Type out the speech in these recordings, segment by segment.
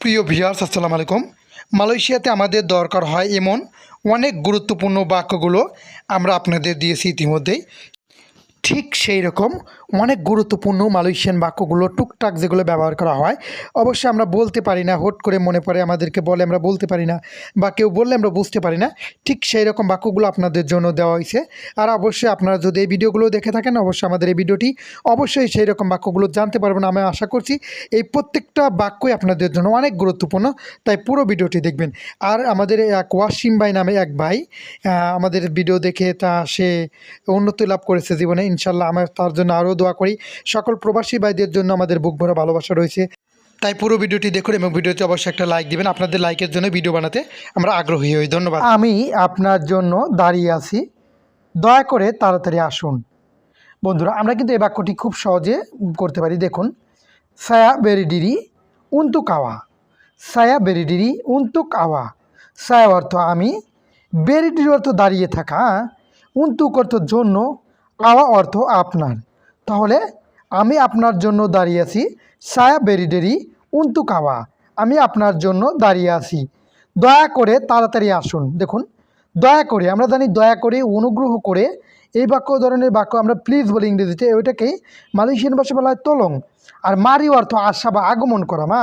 প্রিয় ভিউয়ার্স, আসসালামু আলাইকুম। মালয়েশিয়াতে আমাদের দরকার হয় এমন অনেক গুরুত্বপূর্ণ বাক্যগুলো আমরা আপনাদের দিয়েছি ইতিমধ্যেই। ঠিক সেই রকম অনেক গুরুত্বপূর্ণ মালয়েশিয়ান বাক্যগুলো টুকটাক যেগুলো ব্যবহার করা হয়। অবশ্যই আমরা বলতে পারি না, হুট করে মনে পড়ে আমাদেরকে বলে আমরা বলতে পারি না বা কেউ বললে আমরা বুঝতে পারি না। ঠিক সেই রকম বাক্যগুলো আপনাদের জন্য দেওয়া হয়েছে। আর অবশ্যই আপনারা যদি এই ভিডিওগুলো দেখে থাকেন, অবশ্যই আমাদের এই ভিডিওটি অবশ্যই সেই রকম বাক্যগুলো জানতে পারবেন আমি আশা করছি। এই প্রত্যেকটা বাক্যই আপনাদের জন্য অনেক গুরুত্বপূর্ণ, তাই পুরো ভিডিওটি দেখবেন। আর আমাদের এক ওয়াসিম ভাই নামে এক ভাই আমাদের ভিডিও দেখে তা সে উন্নতি লাভ করেছে জীবনে ইনশাল্লাহ আমরা তার জন্য আরও দোয়া করি। সকল প্রবাসী ভাইদের জন্য আমাদের বুক ভরা ভালোবাসা রয়েছে। তাই পুরো ভিডিওটি দেখুন এবং ভিডিওতে অবশ্যই একটা লাইক দিবেন। আপনাদের লাইকের জন্য ভিডিও বানাতে আমরা আগ্রহী হই। ধন্যবাদ। আমি আপনার জন্য দাঁড়িয়ে আছি। দয়া করে তাড়াতাড়ি আসুন। বন্ধুরা, আমরা কিন্তু এই বাক্যটি খুব সহজে করতে পারি। দেখুন, সায়া বেরিডিরি উন্তুক আওয়া সায়া বেরিডিরি উন্তুক আওয়া সায়া অর্থ আমি বেরিডির অর্থ দাঁড়িয়ে থাকা। উন্তুক অর্থ জন্য আওয়া অর্থ আপনার। তাহলে আমি আপনার জন্য দাঁড়িয়ে আছি সায়া বেরিডেরি উন্তুক আওয়া আমি আপনার জন্য দাঁড়িয়ে আছি। দয়া করে তাড়াতাড়ি আসুন। দেখুন, দয়া করে, আমরা জানি দয়া করে অনুগ্রহ করে এই বাক্য ধরনের বাক্য আমরা প্লিজ বলি ইংরেজিতে ওইটাকেই মালয়েশিয়ান ভাষা বলা হয় তলং। আর মারি অর্থ আশা বা আগমন করা, মা।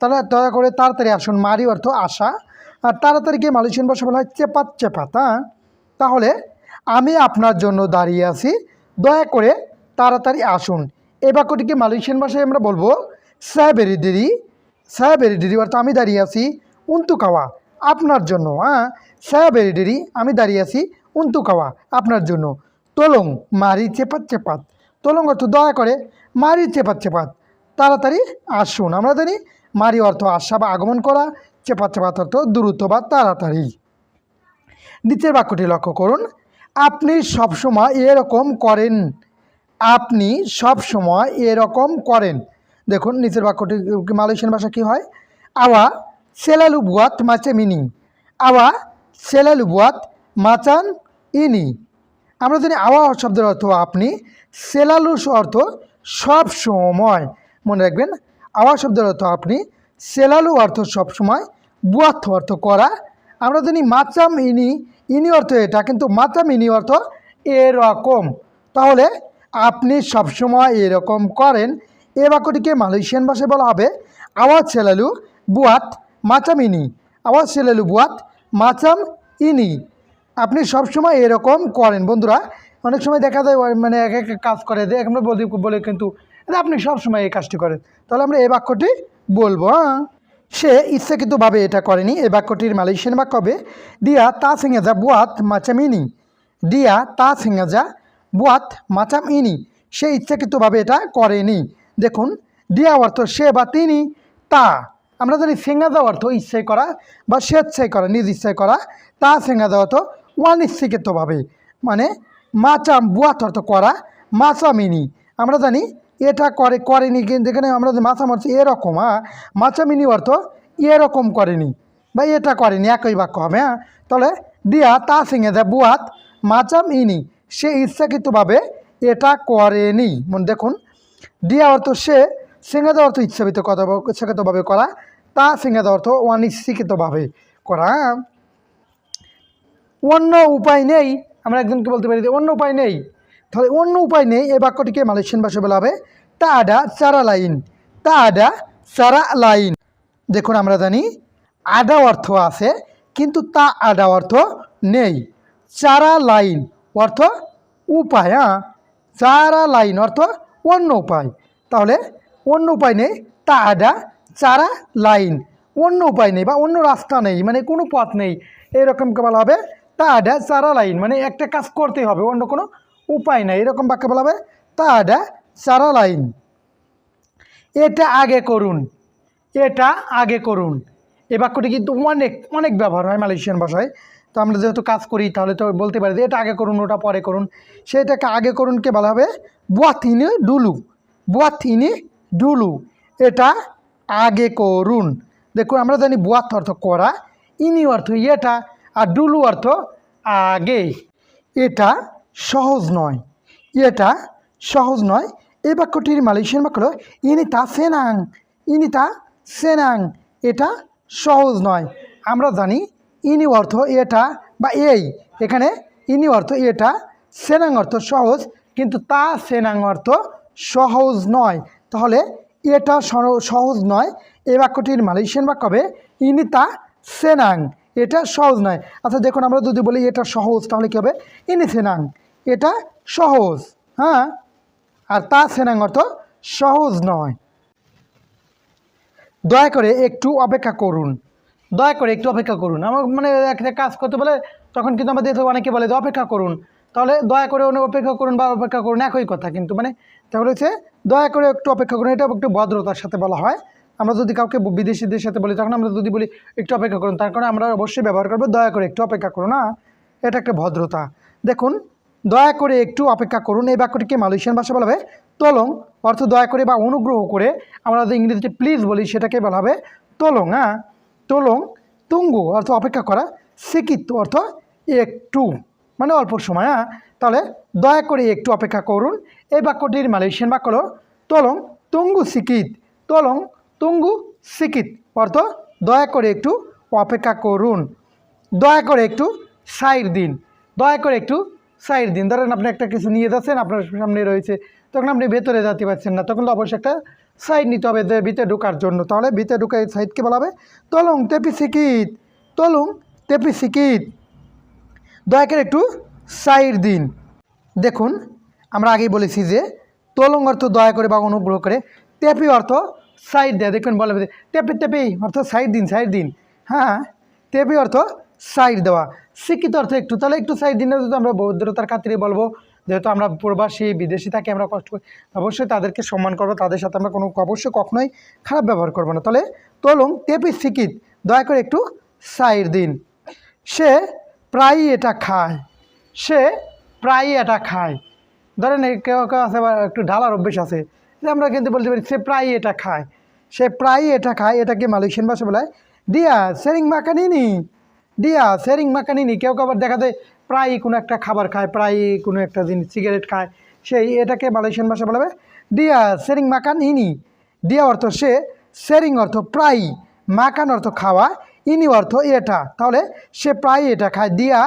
তাহলে দয়া করে তাড়াতাড়ি আসুন, মারি অর্থ আশা। আর তাড়াতাড়িকে মালয়েশিয়ান ভাষা বলা হয় চেপাত চেপাত হ্যাঁ। তাহলে আমি আপনার জন্য দাঁড়িয়ে আছি। দয়া করে তাড়াতাড়ি আসুন। এই বাক্যটিকে মালয়েশিয়ান ভাষায় আমরা বলব স্যাবেরিডিরি স্যাবেরিডিরি অর্থ আমি দাঁড়িয়ে আছি উন্তুকাওয়া, আপনার জন্য। হ্যাঁ স্যাবেরিডিরি আমি দাঁড়িয়ে আছি উন্তুকাওয়া, আপনার জন্য। তলং, মারি চেপাত চেপাত। তলং অর্থ দয়া করে, মারি চেপাত চেপাত। তাড়াতাড়ি আসুন। আমরা জানি মারি অর্থ আশা বা আগমন করা, চেপাত চেপাত অর্থ দ্রুত বা তাড়াতাড়ি। নিচের বাক্যটি লক্ষ্য করুন। আপনি সবসময় এরকম করেন। আপনি সব সময় এরকম করেন। দেখুন, নিচের বাক্যটি মালয়েশিয়ান ভাষা কী হয়? আওয়া সেলালু বুয়াত মাচে মিনি। আওয়া সেলালু বুয়াত মাচান ইনি। আমরা জানি আওয়া শব্দের অর্থ আপনি, সেলালু অর্থ সব সময়। মনে রাখবেন, আওয়া শব্দের অর্থ আপনি, সেলালু অর্থ সব সময় বুয়াত অর্থ করা। আমরা জানি মাচাম ইনি ইনি অর্থ, এটা কিন্তু মাচাম ইনি অর্থ এরকম। তাহলে আপনি সবসময় এরকম করেন। এ বাক্যটিকে মালয়েশিয়ান ভাষায় বলা হবে, আওয়াজ সেলালু বুয়াত মাচাম ইনি। আওয়াজ সেলালু বুয়াত মাচাম ইনি। আপনি সবসময় এরকম করেন। বন্ধুরা, অনেক সময় দেখা যায় মানে এক এক কাজ করে, যে আমরা বলি বলে কিন্তু "আরে আপনি সবসময় এই কাজটি করেন। তাহলে আমরা এই বাক্যটি বলব হ্যাঁ? সে ইচ্ছাকৃতভাবে এটা করেনি। এই বাক্যটির মালয়েশিয়ান বাক্য হবে, দিয়া তা সিংহেজা বুয়াত মাচাম ইনি দিয়া তা সিংহেজা বুয়াত মাচাম ইনি সে ইচ্ছাকৃতভাবে এটা করেনি। দেখুন, দিয়া অর্থ সে বা তিনি তা। আমরা জানি সিংহাজা অর্থ ইচ্ছাই করা বা স্বেচ্ছায় করা, নিজ ইচ্ছায় করা। তা সিংহাজা অর্থ অনিচ্ছাকৃতভাবে মানে মাচাম বুয়াত অর্থ করা, মাচামিনি। আমরা জানি এটা করে, করেনি কিন্তু এখানে আমরা মাছা মারছি এরকম হ্যাঁ? মাচামিনি অর্থ এরকম করেনি। বা এটা করেনি, একই বাক্য হবে হ্যাঁ? তাহলে দিয়া তা সিংহে দেয় বুয়াত মাচাম ইনি সে ইচ্ছাকৃতভাবে এটা করেনি। মনে দেখুন, দিয়া অর্থ সে সিংহাদ অর্থ ইচ্ছাকৃত কথা, ইচ্ছাকৃতভাবে করা, তা সিংহাদ অর্থ অনিচ্ছাকৃতভাবে করা হ্যাঁ? অন্য উপায় নেই, আমরা একজনকে বলতে পারি অন্য উপায় নেই। তাহলে অন্য উপায় নেই, এই বাক্যটিকে মালয়েশিয়ান ভাষায় বলা হবে তা আডা চারা লাইন তা আডা চারা লাইন দেখুন, আমরা জানি আডা অর্থ আছে, কিন্তু তা আডা অর্থ নেই। চারা লাইন অর্থ উপায় হ্যাঁ? চারা লাইন অর্থ অন্য উপায়। তাহলে অন্য উপায় নেই তা আডা চারা লাইন অন্য উপায় নেই বা অন্য রাস্তা নেই মানে কোনো পথ নেই। এরকমকে বলা হবে তা আডা চারা লাইন মানে একটা কাজ করতে হবে, অন্য কোনো উপায় নাই, এরকম বাক্য বলা হবে তা আডা চারা লাইন। এটা আগে করুন, এটা আগে করুন। এই বাক্যটি কিন্তু অনেক অনেক ব্যবহার হয় মালয়েশিয়ান ভাষায়। তো আমরা যেহেতু কাজ করি, তাহলে তো বলতে পারি যে এটা আগে করুন, ওটা পরে করুন। সেটাকে আগে করুনকে বলা হবে? বুয়াথিনে ডুলু বুয়াথিনে ডুলু। এটা আগে করুন। দেখুন, আমরা জানি বুয়াত অর্থ করা, ইনি অর্থ এটা, আর ডুলু অর্থ আগে। এটা সহজ নয়। এটা সহজ নয়। এই বাক্যটির মালয়েশিয়ান বাক্য হলো, ইনি তা সেনাং। ইনি তা সেনাং। এটা সহজ নয়। আমরা জানি, ইনি অর্থ এটা বা এই। এখানে, ইনি অর্থ এটা, সেনাং অর্থ সহজ, কিন্তু তা সেনাং অর্থ সহজ নয়। তাহলে, এটা সহজ নয়। এই বাক্যটির মালয়েশিয়ান বাক্য হবে, ইনি তা সেনাং। এটা সহজ নয়। আচ্ছা দেখুন, আমরা যদি বলি, এটা সহজ তাহলে কী হবে? ইনি সেনাং। এটা সহজ হ্যাঁ? আর তা সেনাং অর্থ সহজ নয়। দয়া করে একটু অপেক্ষা করুন। দয়া করে একটু অপেক্ষা করুন। আমার মানে একটা কাজ করতে বলে তখন কিন্তু আমাদের তো অনেকে বলে যে অপেক্ষা করুন। তাহলে দয়া করে অপেক্ষা করুন বা অপেক্ষা করুন, একই কথা কিন্তু মানে তাহলে হচ্ছে দয়া করে একটু অপেক্ষা করুন। এটা একটু ভদ্রতার সাথে বলা হয়। আমরা যদি কাউকে বিদেশিদের সাথে বলি, তখন আমরা যদি বলি একটু অপেক্ষা করুন, তার কারণে আমরা অবশ্যই ব্যবহার করব দয়া করে একটু অপেক্ষা করুন, না? এটা একটা ভদ্রতা। দেখুন দয়া করে একটু অপেক্ষা করুন। এই বাক্যটিকে মালয়েশিয়ান ভাষা বলা হবে তলং। অর্থ দয়া করে বা অনুগ্রহ করে আমরা যদি ইংরেজিতে প্লিজ বলি, সেটাকে বলা হবে তলং হ্যাঁ? তলং, তুঙ্গু, অর্থ অপেক্ষা করা। সিকিত অর্থ একটু মানে অল্প সময় হ্যাঁ? তাহলে দয়া করে একটু অপেক্ষা করুন। এই বাক্যটির মালয়েশিয়ান বাক্য হলো তলং, তুঙ্গু সিকিত তলং, তুঙ্গু সিকিত অর্থ দয়া করে একটু অপেক্ষা করুন। দয়া করে একটু সাইড দিন। দয়া করে একটু সাইড দিন। ধরেন আপনি একটা কিছু নিয়ে যাচ্ছেন, আপনার সামনে রয়েছে, তখন আপনি ভেতরে যেতে পারছেন না। তখন অবশ্যই একটা সাইড নিতে হবে ভিতরে ঢোকার জন্য। তাহলে ভিতরে ঢোকা এই সাইডকে বলা হবে তলুং তেপি সিকিত। তলুং তেপি সিকিত। দয়া করে একটু সাইড দিন। দেখুন, আমরা আগেই বলেছি যে তলং অর্থ দয়া করে বা অনুগ্রহ করে টেপি অর্থ সাইড দেয়। দেখবেন বলে টেপি টেপি অর্থ সাইড দিন সাইড দিন। হ্যাঁ টেপি অর্থ সাইড দেওয়া। শিক্ষিত অর্থ একটু, তাহলে একটু সাইড দিনে যদি আমরা ভদ্রতার খাতিরে বলব, যেহেতু আমরা প্রবাসী, বিদেশি থাকি, আমরা কষ্ট করি, অবশ্যই তাদেরকে সম্মান করব, তাদের সাথে আমরা কোনো, অবশ্যই কখনোই খারাপ ব্যবহার করব না। তাহলে তলং টেপি শিক্ষিত, দয়া করে একটু সাইড দিন। সে প্রায়ই এটা খায়, সে প্রায়ই এটা খায়। ধরেন কেউ কেউ আছে, আবার একটু ঢালার অভ্যেস আছে, যে আমরা কিন্তু বলতে পারি, সে প্রায়ই এটা খায়, সে প্রায়ই এটা খায়, এটাকে মালয়েশিয়ান ভাষা বলে দিয়া সেরিং মাকানিনি দিয়া সেরিং মাকানিনি কেউ আবার দেখা যায় প্রায়ই কোনো একটা খাবার খায়, প্রায়ই কোনো একটা জিনিস সিগারেট খায়। সেই এটাকে মালয়েশিয়ান ভাষা বলা হবে দিয়া সেরিং মাকান ইনি। দিয়া অর্থ সে সেরিং অর্থ প্রায়ই। মাকান অর্থ খাওয়া, ইনি অর্থ এটা। তাহলে সে প্রায়ই এটা খায়। দিয়া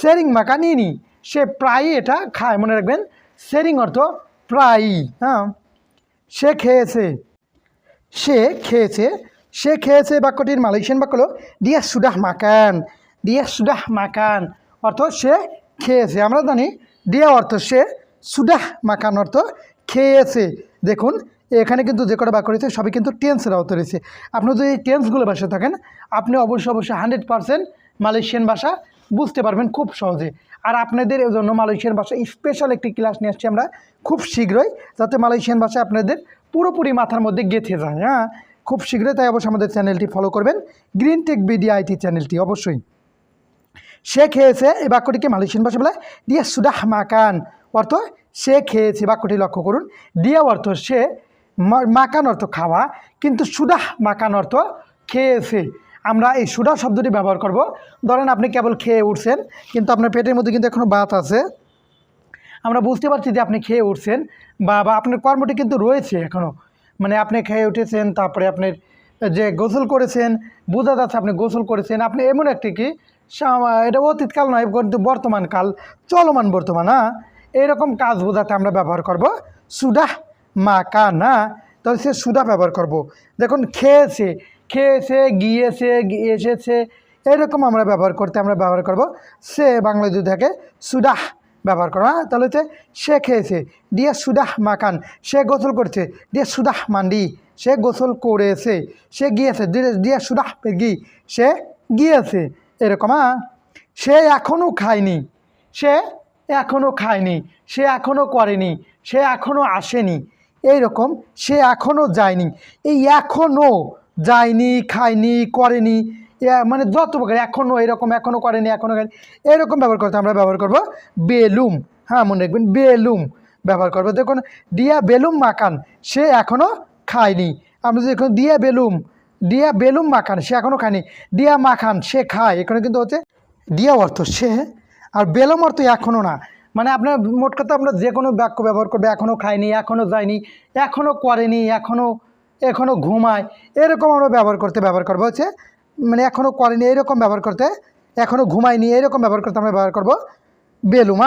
সেরিং মাকান ইনি। সে প্রায়ই এটা খায়। মনে রাখবেন সেরিং অর্থ প্রায়ই। হ্যাঁ সে খেয়েছে। সে খেয়েছে সে খেয়েছে বাক্যটির মালয়েশিয়ান বাক্য হলো, দিয়া সুডাহ মাকান, দিয়া সুডাহ মাকান। অর্থ সে খেয়েছে। আমরা জানি, দিয়া অর্থ সে সুডাহ মাকান অর্থ খেয়েছে। দেখুন, এখানে কিন্তু যে কটা বাক্য রয়েছে, সবই কিন্তু টেন্সের আওতা রয়েছে। আপনি যদি এই টেন্সগুলো ভাষায় থাকেন, আপনি অবশ্যই অবশ্যই হান্ড্রেড পারসেন্ট মালয়েশিয়ান ভাষা বুঝতে পারবেন খুব সহজে। আর আপনাদের এই জন্য মালয়েশিয়ান ভাষা স্পেশাল একটি ক্লাস নিয়ে আসছি আমরা খুব শীঘ্রই, যাতে মালয়েশিয়ান ভাষা আপনাদের পুরোপুরি মাথার মধ্যে গেঁথে যায় হ্যাঁ? খুব শীঘ্রই তাই অবশ্যই আমাদের চ্যানেলটি ফলো করবেন। গ্রিন টেক বিডি আইটি চ্যানেলটি অবশ্যই। সে খেয়েছে এই বাক্যটিকে মালয়েশিয়ান ভাষা বলে দিয়া সুদাহ মাকান অর্থ, সে খেয়েছে বাক্যটি লক্ষ্য করুন। দিয়া অর্থ, সে মাকান অর্থ, খাওয়া কিন্তু সুদাহ মাকান অর্থ, খেয়েছে আমরা এই সুডা শব্দটি ব্যবহার করব। ধরেন আপনি কেবল খেয়ে উঠছেন, কিন্তু আপনার পেটের মধ্যে কিন্তু এখনও বাত আছে। আমরা বুঝতে পারছি যে আপনি খেয়ে উঠছেন, বা বা আপনার কর্মটি কিন্তু রয়েছে এখনও মানে আপনি খেয়ে উঠেছেন, তারপরে আপনার যে গোসল করেছেন, বোঝা যাচ্ছে আপনি গোসল করেছেন, আপনি এমন একটি কি এটা অতীতকাল নয়, কিন্তু বর্তমান কাল চলমান বর্তমান হ্যাঁ? এইরকম কাজ বোঝাতে আমরা ব্যবহার করব সুডাহ মা কা না তাহলে সে সুডা ব্যবহার করব। দেখুন, খেয়েছে খেয়েছে, গিয়েছে এসেছে, এরকম আমরা ব্যবহার করতে আমরা ব্যবহার করব। সে বাংলা যদি থাকে, সুডাহ। ব্যবহার করো। হ্যাঁ তাহলে হচ্ছে সে খেয়েছে। দিয়া সুদাহ মাকান সে গোসল করছে। দিয়া সুদাহ মান্ডি। সে গোসল করেছে। সে গিয়েছে। দিয়া সুদাহ গি সে গিয়েছে। এরকম হ্যাঁ? সে এখনও খায়নি। সে এখনও খায়নি। সে এখনও করেনি। সে এখনও আসেনি। এই রকম সে এখনও যায়নি। এই এখনও যায়নি, খায়নি, করেনি মানে যত প্রকার এখনও এরকম এখনও করেনি এখনও করেনি, এরকম ব্যবহার করতে আমরা ব্যবহার করব বেলুম। হ্যাঁ মনে রাখবেন, বেলুম ব্যবহার করব। দেখুন, দিয়া বেলুম মাকান সে এখনও খায়নি। আমরা যদি এখন দিয়া বেলুম দিয়া বেলুম মাখান, সে এখনও খায়নি। দিয়া মাখান, সে খায়। এখানে কিন্তু হচ্ছে দিয়া অর্থ সে, আর বেলুম অর্থ এখনও না। মানে আপনার মোট কথা, আমরা যে কোনো বাক্য ব্যবহার করবে এখনও খায়নি এখনও যায়নি এখনও করেনি এখনও এখনও ঘুমায়, এরকম আমরা ব্যবহার করতে ব্যবহার করব হচ্ছে মানে এখনও করেনি এরকম ব্যবহার করতে এখনও ঘুমায়নি এরকম ব্যবহার করতে আমরা ব্যবহার করব। বেলুম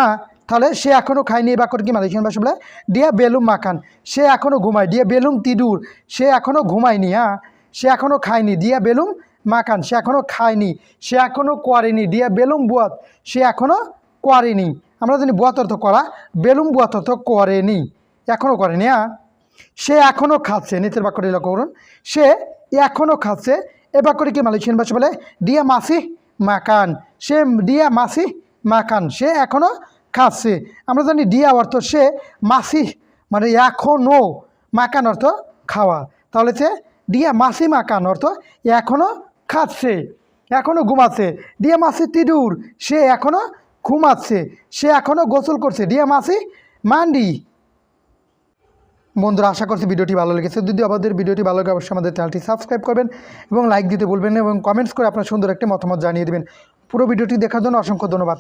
তাহলে সে এখনও খায়নি এই বাক্যটা কি মালয়েশিয়ান ভাষা বলে ডিয়া বেলুম মাখান, সে এখনও ঘুমায় ডিয়া বেলুম তিডুর সে এখনও ঘুমায়নি হ্যাঁ সে এখনও খায়নি, দিয়া বেলুম মাখান, সে এখনও খায়নি, সে এখনও করেনি ডিয়া বেলুম বুয়াত, সে এখনও করেনি। আমরা জানি বুয়াত অর্থ করা, বেলুম বুয়াত অর্থ করেনি এখনও করেনি হ্যাঁ সে এখনও খাচ্ছে, নিচের বাক্যটি লক্ষ্য করুন, সে এখনও খাচ্ছে এ বাক্যটি কি মালয়েশিয়ান ভাষা বলে? ডিয়া মাসি মাকান। সে ডিয়া মাসি মাকান। সে এখনও খাচ্ছে। আমরা জানি ডিয়া অর্থ সে মাসি মানে এখনও মাকান অর্থ খাওয়া। তাহলে সে ডিয়া মাসি মাকান অর্থ এখনও খাচ্ছে এখনও ঘুমাচ্ছে। ডিয়া মাসি তিডুর সে এখনও ঘুমাচ্ছে, সে এখনও গোসল করছে। ডিয়া মাসি মান্ডি। বন্ধুরা, আশা করছি ভিডিওটি ভালো লেগেছে। যদি আমাদের ভিডিওটি ভালো লাগে, অবশ্যই আমাদের চ্যানেলটি সাবস্ক্রাইব করবেন এবং লাইক দিতে বলবেন এবং কমেন্টস করে আপনার সুন্দর একটি মতামত জানিয়ে দেবেন। পুরো ভিডিওটি দেখার জন্য অসংখ্য ধন্যবাদ।